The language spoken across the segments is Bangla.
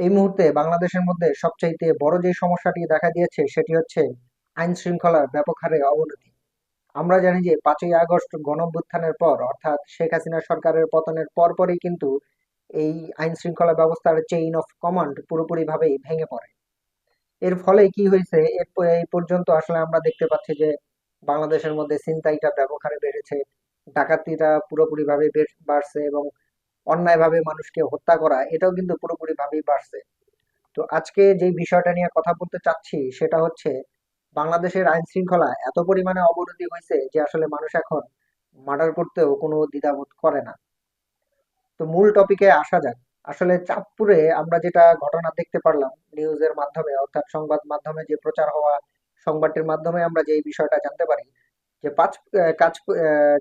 এই মুহূর্তে বাংলাদেশের মধ্যে সবচাইতে বড় যে সমস্যাটি দেখা দিয়েছে, সেটি হচ্ছে আইন শৃঙ্খলার ব্যাপক হারে অবনতি। আমরা জানি যে পাঁচই আগস্ট গণঅভ্যুত্থানের পর, অর্থাৎ শেখ হাসিনা সরকারের পতনের পরপরই কিন্তু এই আইন শৃঙ্খলা ব্যবস্থার চেইন অফ কমান্ড পুরোপুরি ভাবেই ভেঙে পড়ে। এর ফলে কি হয়েছে? এই পর্যন্ত আসলে আমরা দেখতে পাচ্ছি যে বাংলাদেশের মধ্যে ছিনতাইটা ব্যাপক হারে বেড়েছে, ডাকাতিটা পুরোপুরি ভাবে বাড়ছে এবং অন্যায়ভাবে মানুষকে হত্যা করা, এটাও কিন্তু পুরোপুরি ভাবেই বাড়ছে। তো আজকে যে বিষয়টা নিয়ে কথা বলতে চাচ্ছি, সেটা হচ্ছে বাংলাদেশের আইন শৃঙ্খলা এত পরিমাণে অবনতি হয়েছে যে আসলে মানুষ এখন মার্ডার করতেও কোনো দ্বিধাবোধ করে না। তো মূল টপিকে আসা যাক। আসলে চাঁদপুরে আমরা যেটা ঘটনা দেখতে পারলাম নিউজের মাধ্যমে, অর্থাৎ সংবাদ মাধ্যমে যে প্রচার হওয়া সংবাদটির মাধ্যমে আমরা যে বিষয়টা জানতে পারি যে পাঁচ কাজ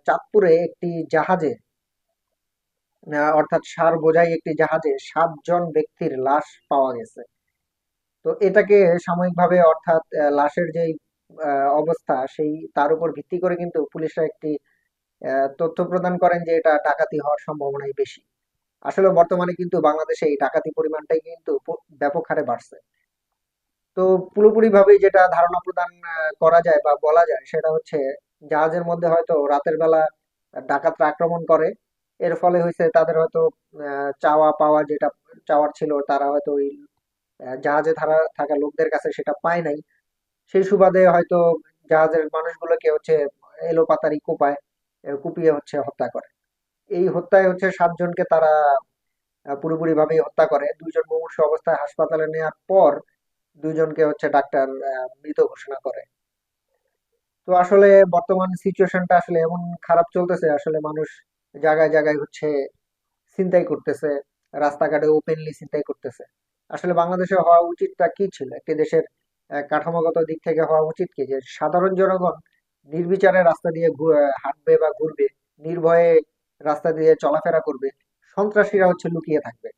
চাঁদপুরে একটি জাহাজে অর্থাৎ সার বোঝাই একটি জাহাজে সাতজন ব্যক্তির লাশ পাওয়া গেছে। তো এটাকে সাময়িকভাবে অর্থাৎ লাশের যে অবস্থা, সেই, তার উপর ভিত্তি করে কিন্তু পুলিশরা একটি তথ্য প্রদান করেন যে এটা ডাকাতি হওয়ার সম্ভাবনাই বেশি। আসলে বর্তমানে কিন্তু বাংলাদেশে এই ডাকাতি পরিমাণটাই কিন্তু ব্যাপক হারে বাড়ছে। তো পুরোপুরি ভাবে যেটা ধারণা প্রদান করা যায় বা বলা যায়, সেটা হচ্ছে জাহাজের মধ্যে হয়তো রাতের বেলা ডাকাতরা আক্রমণ করে এর ফলে হয়েছে তাদের হয়তো চাওয়া পাওয়া যেটা চাওয়ার ছিল তারা হয়তো ওই জাহাজে থাকা থাকা লোকদের কাছে সেটা পায় নাই। সেই সুবাদে হয়তো জাহাজের মানুষগুলোকে হচ্ছে এলোপাতাড়ি কোপায় কুপিয়ে হচ্ছে হত্যা করে। এই হত্যায় হচ্ছে সাতজনকে তারা আহ, পুরোপুরিভাবেই হত্যা করে। দুইজন মুমূর্ষু অবস্থায় হাসপাতালে নেওয়ার পর দুইজনকে হচ্ছে ডাক্তার মৃত ঘোষণা করে। তো আসলে বর্তমান সিচুয়েশনটা আসলে এমন খারাপ চলতেছে আসলে মানুষ জায়গায় জায়গায় হচ্ছে ছিনতাই করতেছে, রাস্তাঘাটে ওপেনলি ছিনতাই করতেছে। আসলে বাংলাদেশে হওয়া উচিতটা কি ছিল? একটি দেশের কাঠামোগত দিক থেকে হওয়া উচিত কি যে সাধারণ জনগণ নির্বিচারে রাস্তা দিয়ে হাঁটবে বা ঘুরবে, নির্ভয়ে রাস্তা দিয়ে চলাফেরা করবে, সন্ত্রাসীরা হচ্ছে লুকিয়ে থাকবে।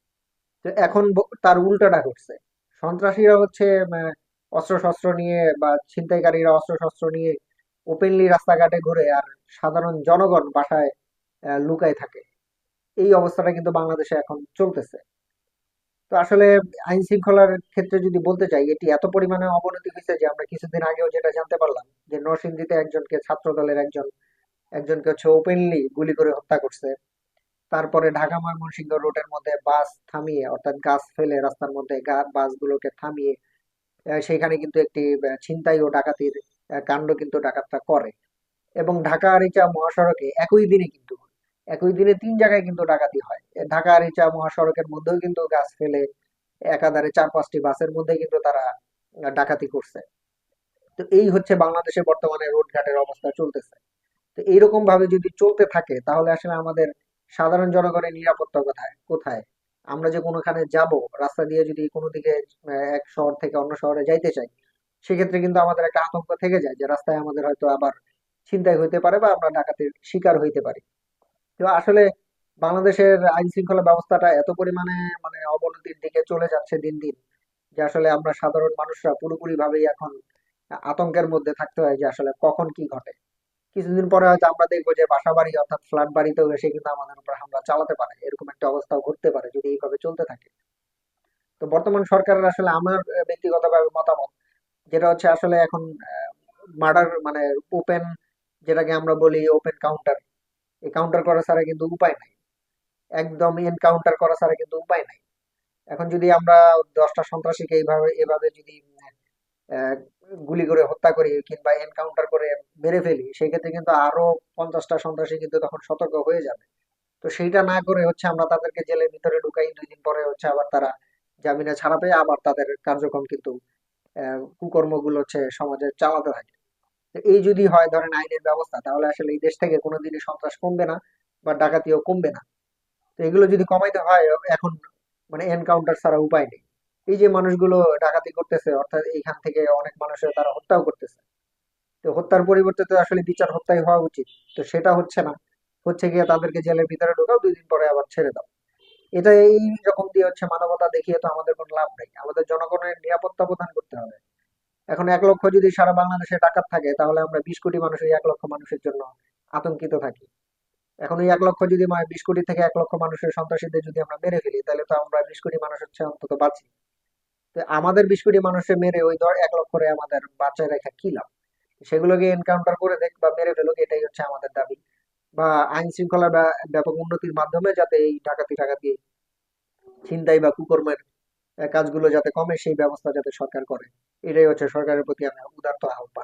তো এখন তার উল্টাটা ঘটছে। সন্ত্রাসীরা হচ্ছে অস্ত্র শস্ত্র নিয়ে বা ছিনতাইকারীরা অস্ত্র শস্ত্র নিয়ে ওপেনলি রাস্তাঘাটে ঘুরে আর সাধারণ জনগণ বাসায় লুকায় থাকে। এই অবস্থাটা কিন্তু বাংলাদেশে এখন চলতেছে। তো আসলে আইন শৃঙ্খলার ক্ষেত্রে যদি বলতে চাই, এটি এত পরিমাণে অবনতি হয়েছে যে আমরা কিছুদিন আগেও যেটা জানতে পারলাম, যে নরসিংদীতে একজনকে ছাত্র দলের একজন, একজনকে হচ্ছে ওপেনলি গুলি করে হত্যা করছে। তারপরে ঢাকা ময়মনসিংহ রোডের মধ্যে বাস থামিয়ে, অর্থাৎ গাছ ফেলে রাস্তার মধ্যে বাসগুলোকে থামিয়ে সেখানে কিন্তু একটি ছিনতাই ও ডাকাতির কাণ্ড কিন্তু ডাকাতরা করে। এবং ঢাকা আরিচা মহাসড়কে একই দিনে কিন্তু একই দিনে তিন জায়গায় কিন্তু ডাকাতি হয়। ঢাকা আরিচা মহাসড়কের মধ্যেও কিন্তু গাছ ফেলে, একাধারে চার পাঁচটি বাসের মধ্যে কিন্তু তারা ডাকাতি করছে। তো এই হচ্ছে বাংলাদেশে বর্তমানে রোড ঘাটের অবস্থা চলতেছে। তো এইরকম ভাবে যদি চলতে থাকে, তাহলে আসলে আমাদের সাধারণ জনগণের নিরাপত্তা কোথায় কোথায়? আমরা যে কোনোখানে যাব, রাস্তা দিয়ে যদি কোনো দিকে এক শহর থেকে অন্য শহরে যাইতে চাই, সেক্ষেত্রে কিন্তু আমাদের একটা আতঙ্ক থেকে যায় যে রাস্তায় আমাদের হয়তো আবার ছিনতাই হইতে পারে বা আমরা ডাকাতির শিকার হইতে পারি। তো আসলে বাংলাদেশের আইন শৃঙ্খলা ব্যবস্থাটা এত পরিমাণে মানে অবনতির দিকে চলে যাচ্ছে দিন দিন, যে আসলে আমরা সাধারণ মানুষরা পুরোপুরি ভাবেই এখন আতঙ্কের মধ্যে থাকতে হয় যে আসলে কখন কি ঘটে। কিছুদিন পরে হয়তো আমরা দেখব যে বাসা বাড়ি অর্থাৎ ফ্ল্যাট বাড়িতেও এসে কিন্তু আমাদের উপর হামলা চালাতে পারে, এরকম একটা অবস্থাও ঘটতে পারে যদি এইভাবে চলতে থাকে। তো বর্তমান সরকারের আসলে আমার ব্যক্তিগতভাবে মতামত, যেটা হচ্ছে আসলে এখন মার্ডার মানে ওপেন যেটাকে আমরা বলি ওপেন কাউন্টার কাউন্টার করা ছাড়া কিন্তু উপায় নাই। একদম এনকাউন্টার করা ছাড়া কিন্তু উপায় নাই। এখন যদি আমরা দশটা সন্ত্রাসীকে এইভাবে, এভাবে যদি গুলি করে হত্যা করি কিংবা এনকাউন্টার করে মেরে ফেলি সেই ক্ষেত্রে কিন্তু আরও পঞ্চাশটা সন্ত্রাসী কিন্তু তখন সতর্ক হয়ে যাবে। তো সেইটা না করে হচ্ছে আমরা তাদেরকে জেলের ভিতরে ঢুকাই, দুই দিন পরে হচ্ছে আবার তারা জামিনে ছাড়া পেয়ে আবার তাদের কার্যক্রম কিন্তু কুকর্মগুলো হচ্ছে সমাজে চালাতে থাকে। এই যদি হয় ধরেন আইনের ব্যবস্থা, তাহলে আসলে এই দেশ থেকে কোনোদিনই সন্ত্রাস কমবে না বা ডাকাতিও কমবে না। তো এগুলো যদি কমাইতে হয়, এখন মানে এনকাউন্টার ছাড়া উপায় নেই। এই যে মানুষগুলো ডাকাতি করতেছে, অর্থাৎ এইখান থেকে অনেক মানুষের তারা হত্যাও করতেছে। তো হত্যার পরিবর্তে তো আসলে বিচার হত্যাই হওয়া উচিত। তো সেটা হচ্ছে না। হচ্ছে গিয়ে তাদেরকে জেলের ভিতরে ঢোকাও দুই দিন পরে আবার ছেড়ে দাও। এটা এই রকম দিয়ে হচ্ছে মানবতা দেখিয়ে তো আমাদের কোনো লাভ নেই। আমাদের জনগণের নিরাপত্তা প্রদান করতে হবে। এখন এক লক্ষ যদি সারা বাংলাদেশে ডাকাত থাকে, তাহলে আমরা বিশ কোটি মানুষ এক লক্ষ মানুষের জন্য আতঙ্কিত থাকি। এখন ওই এক লক্ষ যদি বিশ কোটি থেকে এক লক্ষ মানুষের সন্ত্রাসীদের যদি আমরা মেরে ফেলি, তাহলে তো আমরা বিশ কোটি মানুষ হচ্ছে অন্তত বাঁচি। তো আমাদের বিশ কোটি মানুষের মেরে ওই ধর এক লক্ষরে আমাদের বাঁচায় রেখা কি লাভ? সেগুলোকে এনকাউন্টার করে দেখ বা মেরে ফেলুক, এটাই হচ্ছে আমাদের দাবি। বা আইন শৃঙ্খলা ব্যাপক উন্নতির মাধ্যমে যাতে এই ডাকাতি টাকাতি ছিনতাই বা কুকর্মের কাজগুলো যাতে কমে, সেই ব্যবস্থা যাতে সরকার করে। এটাই হচ্ছে সরকারের প্রতি আমার উদারত আহ্বান।